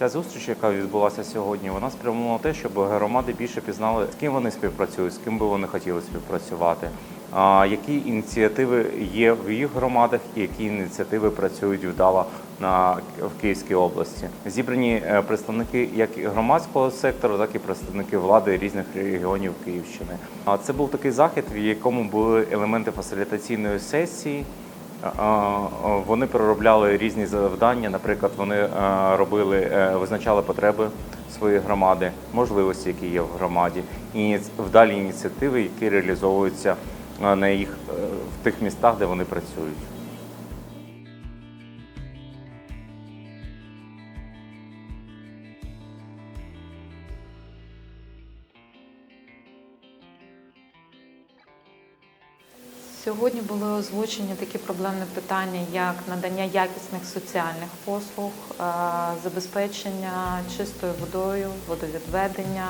Ця зустріч, яка відбулася сьогодні, вона спрямована на те, щоб громади більше пізнали, з ким вони співпрацюють, з ким би вони хотіли співпрацювати, які ініціативи є в їх громадах, і які ініціативи працюють вдало на в Київській області. Зібрані е, представники як громадського сектору, так і представники влади різних регіонів Київщини. А це був такий захід, в якому були елементи фасилітаційної сесії. Вони переробляли різні завдання. Наприклад, вони е, робили, е, визначали потреби своєї громади, можливості, які є в громаді, і вдалі ініціативи, які реалізовуються е, на їх в тих містах, де вони працюють. Сьогодні були озвучені такі проблемні питання, як надання якісних соціальних послуг, е, забезпечення чистою водою, водовідведення,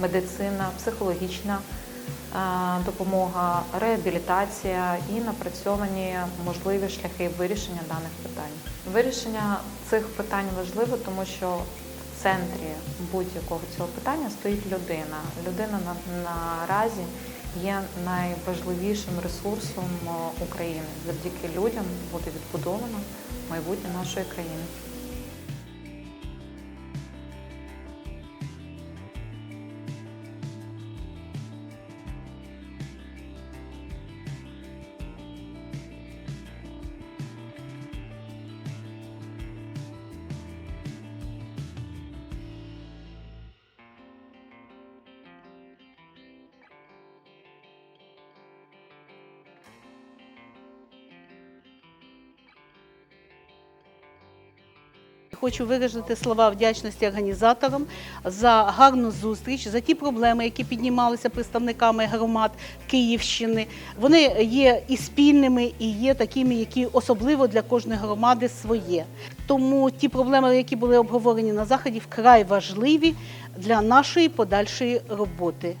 медицина, психологічна е, допомога, реабілітація і напрацьовані можливі шляхи вирішення даних питань. Вирішення цих питань важливо, тому що в центрі будь-якого цього питання стоїть людина. Людина на- наразі є найважливішим ресурсом е, України. Завдяки людям буде відбудовано майбутнє нашої країни. Хочу виразити слова вдячності організаторам за гарну зустріч, за ті проблеми, які піднімалися представниками громад Київщини. Вони є і спільними, і є такими, які особливо для кожної громади своє. Тому ті проблеми, які були обговорені на заході, вкрай важливі для нашої подальшої роботи.